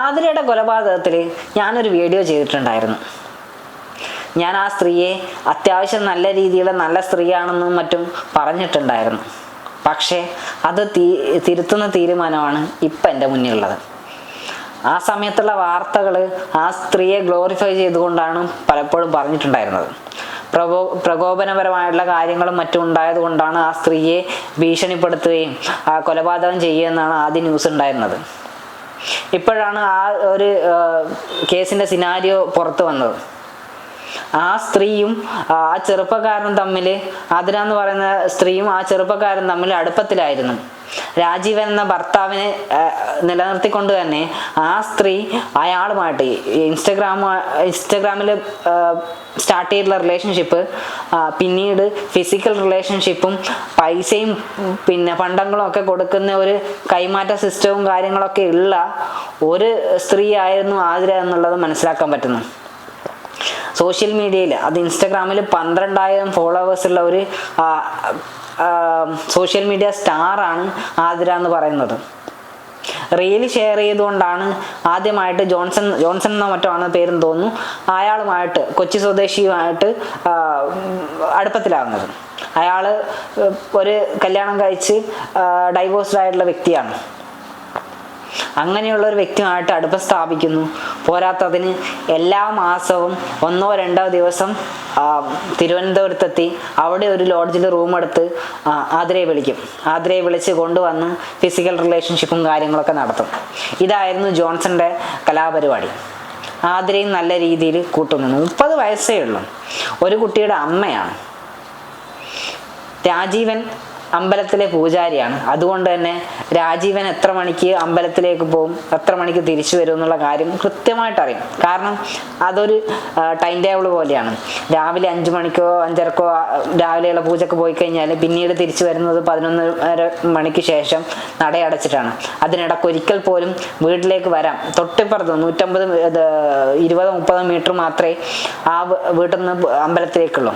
ആതിരയുടെ കൊലപാതകത്തിൽ ഞാനൊരു വീഡിയോ ചെയ്തിട്ടുണ്ടായിരുന്നു. ഞാൻ ആ സ്ത്രീയെ അത്യാവശ്യം നല്ല രീതിയിലെ നല്ല സ്ത്രീയാണെന്നും മറ്റും പറഞ്ഞിട്ടുണ്ടായിരുന്നു. പക്ഷേ അത് തീ തിരുത്തുന്ന തീരുമാനമാണ് ഇപ്പം എന്റെ മുന്നിലുള്ളത്. ആ സമയത്തുള്ള വാർത്തകൾ ആ സ്ത്രീയെ ഗ്ലോറിഫൈ ചെയ്തുകൊണ്ടാണ് പലപ്പോഴും പറഞ്ഞിട്ടുണ്ടായിരുന്നത്. പ്രകോ പ്രകോപനപരമായിട്ടുള്ള കാര്യങ്ങളും മറ്റും ഉണ്ടായത് കൊണ്ടാണ് ആ സ്ത്രീയെ ഭീഷണിപ്പെടുത്തുകയും ആ കൊലപാതകം ചെയ്യുകയെന്നാണ് ആദ്യം ന്യൂസ് ഉണ്ടായിരുന്നത്. ഇപ്പോഴാണ് ആ ഒരു കേസിന്റെ സിനാരിയോ പുറത്തു വന്നത്. ആ സ്ത്രീയും ആ ചെറുപ്പക്കാരൻ തമ്മിൽ ആതിര എന്ന് പറയുന്ന സ്ത്രീയും ആ ചെറുപ്പക്കാരൻ തമ്മിൽ അടുപ്പത്തിലായിരുന്നു. രാജീവൻ എന്ന ഭർത്താവിനെ നിലനിർത്തിക്കൊണ്ട് തന്നെ ആ സ്ത്രീ അയാളുമായിട്ട് ഇൻസ്റ്റഗ്രാം ഇൻസ്റ്റഗ്രാമിൽ സ്റ്റാർട്ട് ചെയ്തിട്ടുള്ള റിലേഷൻഷിപ്പ് പിന്നീട് ഫിസിക്കൽ റിലേഷൻഷിപ്പും പൈസയും പിന്നെ പണ്ടങ്ങളും ഒക്കെ കൊടുക്കുന്ന ഒരു കൈമാറ്റ സിസ്റ്റവും കാര്യങ്ങളൊക്കെ ഉള്ള ഒരു സ്ത്രീ ആയിരുന്നു ആതിര എന്നുള്ളത് മനസ്സിലാക്കാൻ പറ്റുന്നു. സോഷ്യൽ മീഡിയയിൽ അത് ഇൻസ്റ്റഗ്രാമിൽ പന്ത്രണ്ടായിരം ഫോളോവേഴ്സ് ഉള്ള ഒരു സോഷ്യൽ മീഡിയ സ്റ്റാറാണ് ആതിര എന്ന് പറയുന്നത്. റീൽ ഷെയർ ചെയ്തുകൊണ്ടാണ് ആദ്യമായിട്ട് ജോൺസൺ ജോൺസൺ എന്നോ മറ്റോ ആണ് പേരെന്ന് തോന്നുന്നു അയാളുമായിട്ട് കൊച്ചി സ്വദേശിയുമായിട്ട് അടുപ്പത്തിലാകുന്നത് അയാൾ ഒരു കല്യാണം കഴിച്ച് ഡൈവോഴ്സ്ഡ് ആയിട്ടുള്ള വ്യക്തിയാണ്. അങ്ങനെയുള്ള ഒരു വ്യക്തിയുമായിട്ട് അടുപ്പം സ്ഥാപിക്കുന്നു. പോരാത്തതിന് എല്ലാ മാസവും ഒന്നോ രണ്ടോ ദിവസം തിരുവനന്തപുരത്തെത്തി അവിടെ ഒരു ലോഡ്ജിൽ റൂം എടുത്ത് ആതിരയെ വിളിക്കും. ആതിരയെ വിളിച്ച് കൊണ്ടുവന്ന് ഫിസിക്കൽ റിലേഷൻഷിപ്പും കാര്യങ്ങളൊക്കെ നടത്തും. ഇതായിരുന്നു ജോൺസന്റെ കലാപരിപാടി. ആതിരയും നല്ല രീതിയിൽ കൂട്ടുനിന്നു. മുപ്പത് വയസ്സേ ഉള്ളൂ. ഒരു കുട്ടിയുടെ അമ്മയാണ്. രാജീവൻ അമ്പലത്തിലെ പൂജാരിയാണ്. അതുകൊണ്ട് തന്നെ രാജീവൻ എത്ര മണിക്ക് അമ്പലത്തിലേക്ക് പോകും? എത്ര മണിക്ക് തിരിച്ചു വരും എന്നുള്ള കാര്യം കൃത്യമായിട്ട് അറിയും കാരണം അതൊരു ടൈം ടേബിൾ പോലെയാണ്. രാവിലെ അഞ്ചു മണിക്കോ അഞ്ചരക്കോ രാവിലെയുള്ള പൂജക്ക് പോയി കഴിഞ്ഞാൽ പിന്നീട് തിരിച്ചു വരുന്നത് പതിനൊന്നര മണിക്ക് ശേഷം നടയടച്ചിട്ടാണ്. അതിനിടയ്ക്ക് ഒരിക്കൽ പോലും വീട്ടിലേക്ക് വരാം. തൊട്ടിപ്പുറത്ത് നൂറ്റമ്പത് ഇരുപത് മുപ്പത് മീറ്റർ മാത്രമേ ആ വീട്ടിൽ നിന്ന് അമ്പലത്തിലേക്കുള്ളൂ.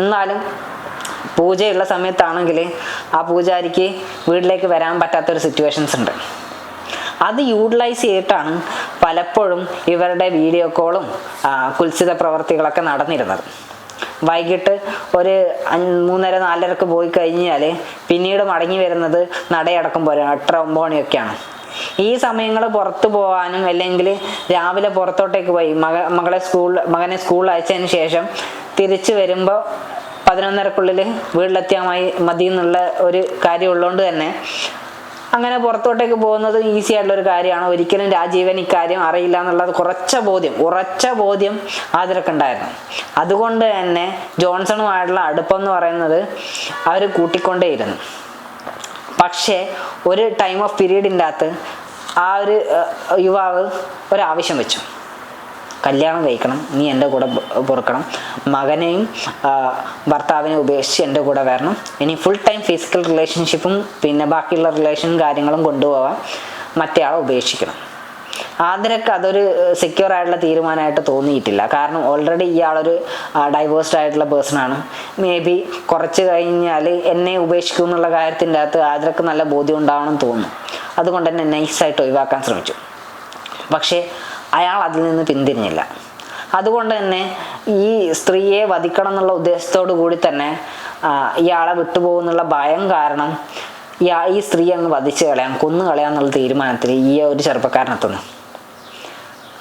എന്നാലും പൂജയുള്ള സമയത്താണെങ്കിൽ ആ പൂജാരിക്ക് വീട്ടിലേക്ക് വരാൻ പറ്റാത്തൊരു സിറ്റുവേഷൻസ് ഉണ്ട്. അത് യൂട്ടിലൈസ് ചെയ്തിട്ടാണ് പലപ്പോഴും ഇവരുടെ വീഡിയോ കോളും കുത്സിത പ്രവർത്തികളൊക്കെ നടന്നിരുന്നത്. വൈകിട്ട് ഒരു മൂന്നര നാലരക്ക് പോയി കഴിഞ്ഞാൽ പിന്നീട് മടങ്ങി വരുന്നത് നടയടക്കം പോലെ എട്ടര ഒമ്പത് മണിയൊക്കെയാണ്. ഈ സമയങ്ങൾ പുറത്തു പോകാനും അല്ലെങ്കിൽ രാവിലെ പുറത്തോട്ടേക്ക് പോയി മക മകളെ സ്കൂൾ മകനെ സ്കൂളിൽ അയച്ചതിന് ശേഷം തിരിച്ചു വരുമ്പോൾ പതിനൊന്നരക്കുള്ളിൽ വീട്ടിലെത്തിയാൽ മതി മതി എന്നുള്ള ഒരു കാര്യം ഉള്ളതുകൊണ്ട് തന്നെ അങ്ങനെ പുറത്തോട്ടേക്ക് പോകുന്നത് ഈസി ആയിട്ടുള്ള ഒരു കാര്യമാണ്. ഒരിക്കലും രാജീവൻ ഇക്കാര്യം അറിയില്ല എന്നുള്ളത് കുറച്ച ബോധ്യം ഉറച്ച ബോധ്യം ആതിരക്ക് ഉണ്ടായിരുന്നു. അതുകൊണ്ട് തന്നെ ജോൺസണുമായിട്ടുള്ള അടുപ്പം എന്ന് പറയുന്നത് അവർ കൂട്ടിക്കൊണ്ടേയിരുന്നു. പക്ഷേ ഒരു ടൈം ഓഫ് പീരീഡിന്റെ അകത്ത് ആ ഒരു യുവാവ് ഒരാവശ്യം വെച്ചു. കല്യാണം കഴിക്കണം. നീ എന്റെ കൂടെ പൊറുക്കണം. മകനെയും ഭർത്താവിനെ ഉപേക്ഷിച്ച് എന്റെ കൂടെ വരണം. ഇനി ഫുൾ ടൈം ഫിസിക്കൽ റിലേഷൻഷിപ്പും പിന്നെ ബാക്കിയുള്ള റിലേഷനും കാര്യങ്ങളും കൊണ്ടുപോകാൻ മറ്റേയാളെ ഉപേക്ഷിക്കണം. ആദ്യമൊക്കെ അതൊരു സെക്യൂർ ആയിട്ടുള്ള തീരുമാനമായിട്ട് തോന്നിയിട്ടില്ല. കാരണം ഓൾറെഡി ഇയാളൊരു ഡൈവേഴ്സ്ഡ് ആയിട്ടുള്ള പേഴ്സണാണ് മേ ബി കുറച്ച് കഴിഞ്ഞാൽ എന്നെ ഉപേക്ഷിക്കും എന്നുള്ള കാര്യത്തിന്റെ അകത്ത് ആദ്യമൊക്കെ നല്ല ബോധ്യം ഉണ്ടാവണം തോന്നുന്നു അതുകൊണ്ട് തന്നെ നൈസായിട്ട് ഒഴിവാക്കാൻ ശ്രമിച്ചു. പക്ഷേ അയാൾ അതിൽ നിന്ന് പിന്തിരിഞ്ഞില്ല. അതുകൊണ്ട് തന്നെ ഈ സ്ത്രീയെ വധിക്കണം എന്നുള്ള ഉദ്ദേശത്തോടു കൂടി തന്നെ ഇയാളെ വിട്ടുപോകുന്നുള്ള ഭയം കാരണം ഈ സ്ത്രീ അങ്ങ് വധിച്ചു കളയാം കൊന്നു കളയാം എന്നുള്ള തീരുമാനത്തിൽ ഈ ഒരു ചെറുപ്പക്കാരനെത്തുന്നു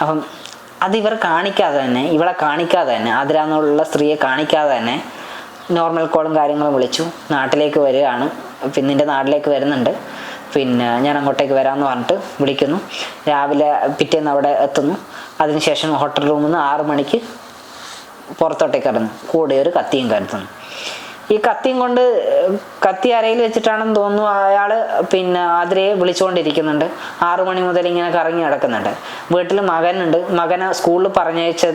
അപ്പം അത് ഇവർ കാണിക്കാതെ തന്നെ ഇവളെ കാണിക്കാതെ തന്നെ അതിരാന്നുള്ള സ്ത്രീയെ കാണിക്കാതെ തന്നെ നോർമൽ കോളും കാര്യങ്ങളും വിളിച്ചു. നാട്ടിലേക്ക് വരികയാണ്. പിന്നെ നിന്റെ നാട്ടിലേക്ക് വരുന്നുണ്ട്. പിന്നെ ഞാൻ അങ്ങോട്ടേക്ക് വരാമെന്ന് പറഞ്ഞിട്ട് വിളിക്കുന്നു. രാവിലെ പിറ്റേന്ന് അവിടെ എത്തുന്നു. അതിനുശേഷം ഹോട്ടൽ റൂമിൽ നിന്ന് ആറു മണിക്ക് പുറത്തോട്ടേക്ക് ഇറങ്ങും കൂടെ ഒരു കത്തിയും കരുതുന്നു. ഈ കത്തിയും കൊണ്ട് കത്തി അരയിൽ വെച്ചിട്ടാണെന്ന് തോന്നുന്നു അയാൾ പിന്നെ ആതിരയെ വിളിച്ചുകൊണ്ടിരിക്കുന്നുണ്ട് ആറു മണി മുതൽ ഇങ്ങനെ കറങ്ങി നടക്കുന്നുണ്ട്. വീട്ടിൽ മകനുണ്ട്. മകനെ സ്കൂളിൽ പറഞ്ഞയച്ച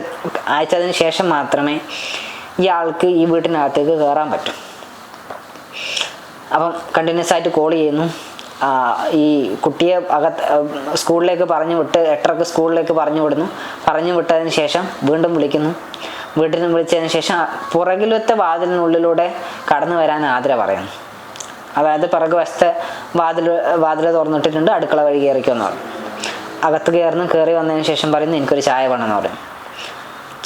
അയച്ചതിന് ശേഷം മാത്രമേ ഇയാൾക്ക് ഈ വീട്ടിനകത്തേക്ക് കയറാൻ പറ്റും. അപ്പം കണ്ടിന്യൂസ് ആയിട്ട് കോൾ ചെയ്യുന്നു. ഈ കുട്ടിയെ അകത്ത് സ്കൂളിലേക്ക് പറഞ്ഞു വിട്ട് എട്ടരക്ക് സ്കൂളിലേക്ക് പറഞ്ഞു വിടുന്നു. പറഞ്ഞു വിട്ടതിന് ശേഷം വീണ്ടും വിളിക്കുന്നു. വീട്ടിൽ നിന്ന് വിളിച്ചതിന് ശേഷം പുറകിലത്തെ വാതിലിനുള്ളിലൂടെ കടന്നു വരാൻ ആതിര പറയുന്നു. അതായത് പിറകു വശത്തെ വാതിൽ വാതിൽ തുറന്നിട്ടിട്ടുണ്ട് അടുക്കള വഴി കയറിക്കുമെന്ന് പറഞ്ഞു. അകത്ത് കയറുന്നു കയറി വന്നതിന് ശേഷം പറയുന്നു എനിക്കൊരു ചായ വേണമെന്ന് പറയും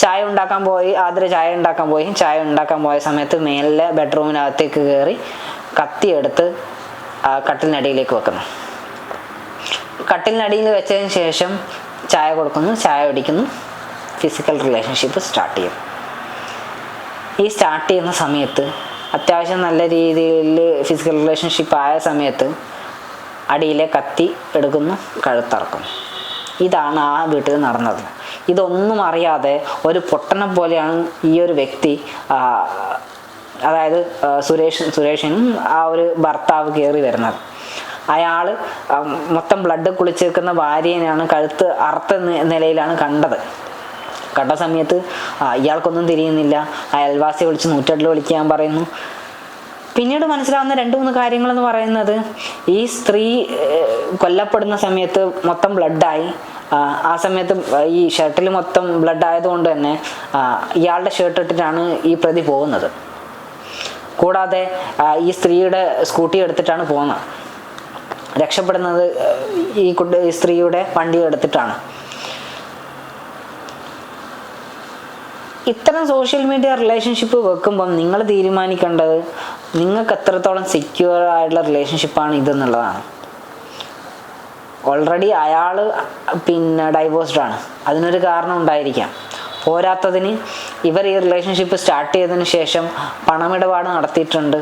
ചായ ഉണ്ടാക്കാൻ പോയി ആതിര ചായ ഉണ്ടാക്കാൻ പോയി. ചായ ഉണ്ടാക്കാൻ പോയ സമയത്ത് മേലിലെ ബെഡ്റൂമിനകത്തേക്ക് കയറി കത്തി എടുത്ത് ആ കട്ടിലിനടിയിലേക്ക് വെക്കുന്നു. കട്ടിലിനടിയിൽ വെച്ചതിന് ശേഷം ചായ കൊടുക്കുന്നു ചായ ഒടിക്കുന്നു ഫിസിക്കൽ റിലേഷൻഷിപ്പ് സ്റ്റാർട്ട് ചെയ്യും. ഈ സ്റ്റാർട്ട് ചെയ്യുന്ന സമയത്ത് അത്യാവശ്യം നല്ല രീതിയിൽ ഫിസിക്കൽ റിലേഷൻഷിപ്പ് ആയ സമയത്ത് അടിയിലെ കത്തി എടുക്കുന്നു കഴുത്തറക്കുന്നു. ഇതാണ് ആ വീട്ടിൽ നടന്നത്. ഇതൊന്നും അറിയാതെ ഒരു പൊട്ടനെ പോലെയാണ് ഈ ഒരു വ്യക്തി അതായത് സുരേഷ് സുരേഷിനും ആ ഒരു ഭർത്താവ് കയറി വരുന്നത്. അയാൾ മൊത്തം ബ്ലഡ് കുളിച്ചേക്കുന്ന ഭാര്യനെയാണ് കഴുത്ത് അറുത്ത നിലയിലാണ് കണ്ടത്. കണ്ട സമയത്ത് ഇയാൾക്കൊന്നും തിരിയുന്നില്ല. അയൽവാസി വിളിച്ച് നൂറ്റെട്ടിൽ വിളിക്കാൻ പറയുന്നു. പിന്നീട് മനസ്സിലാവുന്ന രണ്ട് മൂന്ന് കാര്യങ്ങളെന്ന് പറയുന്നത് ഈ സ്ത്രീ കൊല്ലപ്പെടുന്ന സമയത്ത് മൊത്തം ബ്ലഡായി ആ സമയത്ത് ഈ ഷർട്ടിൽ മൊത്തം ബ്ലഡ് ആയതുകൊണ്ട് തന്നെ ഇയാളുടെ ഷർട്ട് ഇട്ടിട്ടാണ് ഈ പ്രതി പോകുന്നത്. കൂടാതെ ഈ സ്ത്രീയുടെ സ്കൂട്ടി എടുത്തിട്ടാണ് പോകുന്നത്. രക്ഷപ്പെടുന്നത് ഈ കുട്ടി സ്ത്രീയുടെ വണ്ടി എടുത്തിട്ടാണ്. ഇത്തരം സോഷ്യൽ മീഡിയ റിലേഷൻഷിപ്പ് വെക്കുമ്പം നിങ്ങൾ തീരുമാനിക്കേണ്ടത് നിങ്ങൾക്ക് എത്രത്തോളം സെക്യൂർ ആയിട്ടുള്ള റിലേഷൻഷിപ്പാണ് ഇതെന്നുള്ളതാണ്. ഓൾറെഡി അയാൾ പിന്നെ ഡൈവോഴ്സ്ഡ് ആണ്. അതിനൊരു കാരണം ഉണ്ടായിരിക്കാം. പോരാത്തതിന് ഇവർ ഈ റിലേഷൻഷിപ്പ് സ്റ്റാർട്ട് ചെയ്തതിന് ശേഷം പണമിടപാട് നടത്തിയിട്ടുണ്ട്.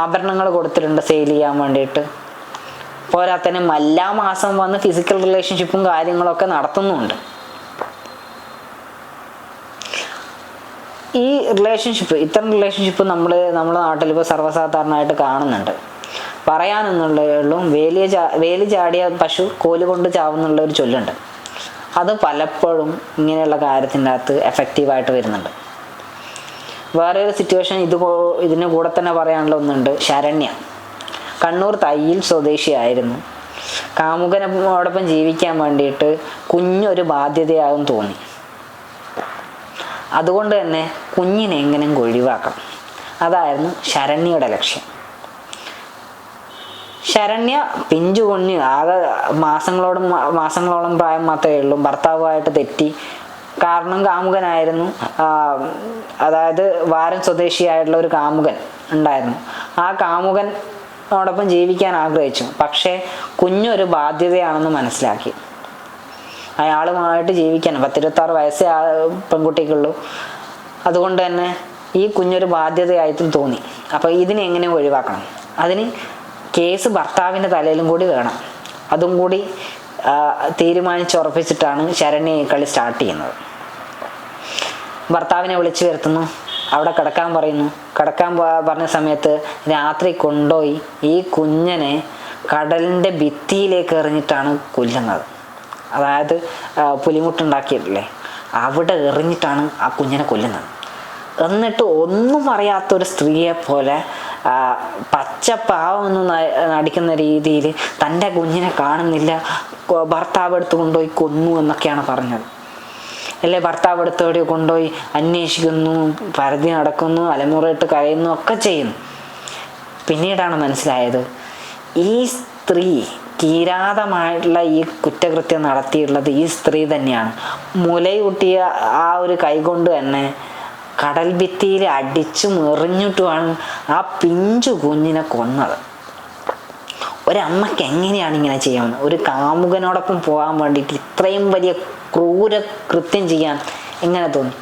ആഭരണങ്ങൾ കൊടുത്തിട്ടുണ്ട് സെയിൽ ചെയ്യാൻ വേണ്ടിയിട്ട്. പോരാത്തതിന് എല്ലാ മാസം വന്ന് ഫിസിക്കൽ റിലേഷൻഷിപ്പും കാര്യങ്ങളൊക്കെ നടത്തുന്നുണ്ട്. ഈ റിലേഷൻഷിപ്പ് ഇത്തരം റിലേഷൻഷിപ്പ് നമ്മൾ നമ്മുടെ നാട്ടിൽ ഇപ്പോൾ സർവസാധാരണമായിട്ട് കാണുന്നുണ്ട്. പറയാനെന്നുള്ളതും വേലിയ ചാ വേലി ചാടിയ പശു കോലുകൊണ്ട് ചാവുന്നുള്ള ഒരു ചൊല്ലുണ്ട്. അത് പലപ്പോഴും ഇങ്ങനെയുള്ള കാര്യത്തിന്റെ അകത്ത് എഫക്റ്റീവായിട്ട് വരുന്നുണ്ട്. വേറെ ഒരു സിറ്റുവേഷൻ ഇത് ഇതിന് കൂടെ തന്നെ പറയാനുള്ള ഒന്നുണ്ട്. ശരണ്യ. കണ്ണൂർ തയ്യിൽ സ്വദേശിയായിരുന്നു. കാമുകനോടൊപ്പം ജീവിക്കാൻ വേണ്ടിയിട്ട് കുഞ്ഞൊരു ബാധ്യതയാകും തോന്നി. അതുകൊണ്ട് തന്നെ കുഞ്ഞിനെ എങ്ങനെയും ഒഴിവാക്കണം. അതായിരുന്നു ശരണ്യയുടെ ലക്ഷ്യം. ശരണ്യ പിഞ്ചു കുഞ്ഞ് ആകെ മാസങ്ങളോടും മാസങ്ങളോളം പ്രായം മാത്രമേ ഉള്ളൂ. ഭർത്താവുമായിട്ട് തെറ്റി. കാരണം കാമുകനായിരുന്നു. അതായത് വാരൻ സ്വദേശിയായിട്ടുള്ള ഒരു കാമുകൻ ഉണ്ടായിരുന്നു. ആ കാമുകനോടൊപ്പം ജീവിക്കാൻ ആഗ്രഹിച്ചു. പക്ഷേ കുഞ്ഞൊരു ബാധ്യതയാണെന്ന് മനസ്സിലാക്കി. അയാളുമായിട്ട് ജീവിക്കാൻ പത്തിരുപത്താറ് വയസ്സേ ആ പെൺകുട്ടിക്കുള്ളൂ. അതുകൊണ്ട് തന്നെ ഈ കുഞ്ഞൊരു ബാധ്യതയായിട്ടും തോന്നി. അപ്പോൾ ഇതിനെ എങ്ങനെ ഒഴിവാക്കണം? അതിന് കേസ് ഭർത്താവിന്റെ തലയിലും കൂടി വേണം. അതും കൂടി തീരുമാനിച്ചുറപ്പിച്ചിട്ടാണ് ശരണ്യ ഈ കളി സ്റ്റാർട്ട് ചെയ്യുന്നത്. ഭർത്താവിനെ വിളിച്ചു വരുത്തുന്നു. അവിടെ കിടക്കാൻ പറയുന്നു. കിടക്കാൻ പറഞ്ഞ സമയത്ത് രാത്രി കൊണ്ടുപോയി ഈ കുഞ്ഞനെ കടലിന്റെ ഭിത്തിയിലേക്ക് എറിഞ്ഞിട്ടാണ് കൊല്ലുന്നത്. അതായത് പുലിമുട്ടുണ്ടാക്കിയിട്ടില്ലേ അവിടെ എറിഞ്ഞിട്ടാണ് ആ കുഞ്ഞിനെ കൊല്ലുന്നത്. എന്നിട്ട് ഒന്നും പറയാത്ത ഒരു സ്ത്രീയെ പോലെ ആ, പച്ച പാവം നടിക്കുന്ന രീതിയിൽ തന്റെ കുഞ്ഞിനെ കാണുന്നില്ല ഭർത്താവ് എടുത്ത് കൊണ്ടുപോയി കൊന്നു എന്നൊക്കെയാണ് പറഞ്ഞത്. അല്ലെ? ഭർത്താവ് എടുത്തോടെ കൊണ്ടുപോയി അന്വേഷിക്കുന്നു പരതി നടക്കുന്നു അലമുറയിട്ട് കരയുന്നു ഒക്കെ ചെയ്യുന്നു. പിന്നീടാണ് മനസ്സിലായത് ഈ സ്ത്രീ കിരാതമായിട്ടുള്ള ഈ കുറ്റകൃത്യം നടത്തിയിട്ടുള്ളത് ഈ സ്ത്രീ തന്നെയാണ്. മുലയൂട്ടിയ ആ ഒരു കൈകൊണ്ട് തന്നെ കടൽ ഭിത്തിയിൽ അടിച്ചും എറിഞ്ഞിട്ടുമാണ് ആ പിഞ്ചു കുഞ്ഞിനെ കൊന്നത്. ഒരമ്മയ്ക്ക് എങ്ങനെയാണ് ഇങ്ങനെ ചെയ്യാവുന്നത്? ഒരു കാമുകനോടൊപ്പം പോകാൻ വേണ്ടിയിട്ട് ഇത്രയും വലിയ ക്രൂര കൃത്യം ചെയ്യാൻ എങ്ങനെ തോന്നി?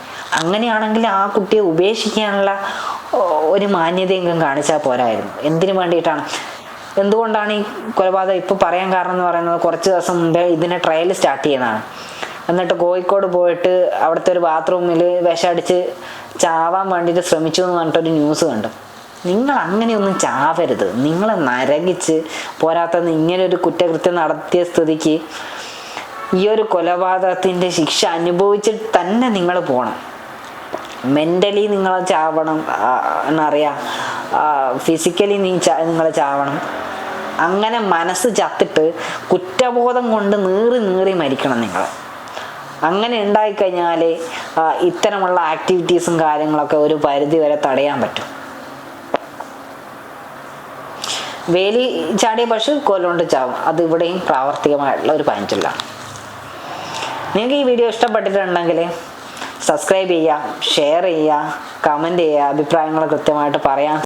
അങ്ങനെയാണെങ്കിൽ ആ കുട്ടിയെ ഉപേക്ഷിക്കാനുള്ള ഒരു മാന്യതയെങ്കിലും കാണിച്ചാൽ പോരായിരുന്നു. എന്തിനു വേണ്ടിയിട്ടാണ്? എന്തുകൊണ്ടാണ് ഈ കൊലപാതകം ഇപ്പോൾ പറയാൻ കാരണം എന്ന് പറയുന്നത്? കുറച്ച് ദിവസം മുമ്പേ ഇതിനെ ട്രയൽ സ്റ്റാർട്ട് ചെയ്യുന്നതാണ് എന്നിട്ട് കോഴിക്കോട് പോയിട്ട് അവിടുത്തെ ഒരു ബാത്റൂമിൽ വിഷമടിച്ച് ചാവാൻ വേണ്ടിയിട്ട് ശ്രമിച്ചു എന്ന് പറഞ്ഞിട്ടൊരു ന്യൂസ് കണ്ടു. നിങ്ങൾ അങ്ങനെയൊന്നും ചാവരുത്. നിങ്ങൾ നരകിച്ച് പോരാത്ത ഇങ്ങനെ ഒരു കുറ്റകൃത്യം നടത്തിയ സ്ഥിതിക്ക് ഈ ഒരു കൊലപാതകത്തിന്റെ ശിക്ഷ അനുഭവിച്ചിട്ട് തന്നെ നിങ്ങൾ പോകണം മെന്റലി നിങ്ങൾ ചാവണം എന്നറിയാം ഫിസിക്കലി നീ നിങ്ങൾ ചാവണം. അങ്ങനെ മനസ്സ് ചത്തിട്ട് കുറ്റബോധം കൊണ്ട് നീറി നീറി മരിക്കണം നിങ്ങൾ അങ്ങനെ ഉണ്ടായിക്കഴിഞ്ഞാൽ ഇത്തരമുള്ള ആക്ടിവിറ്റീസും കാര്യങ്ങളൊക്കെ ഒരു പരിധി വരെ തടയാൻ പറ്റും. വേലി ചാടിയ പശു കോലുകൊണ്ട് ചാവും. അത് ഇവിടെയും പ്രാവർത്തികമായിട്ടുള്ള ഒരു പഴഞ്ചൊല്ലാണ്. നിങ്ങൾക്ക് ഈ വീഡിയോ ഇഷ്ടപ്പെട്ടിട്ടുണ്ടെങ്കിൽ സബ്സ്ക്രൈബ് ചെയ്യുക ഷെയർ ചെയ്യുക കമന്റ് ചെയ്യുക അഭിപ്രായങ്ങൾ കൃത്യമായിട്ട് പറയാൻ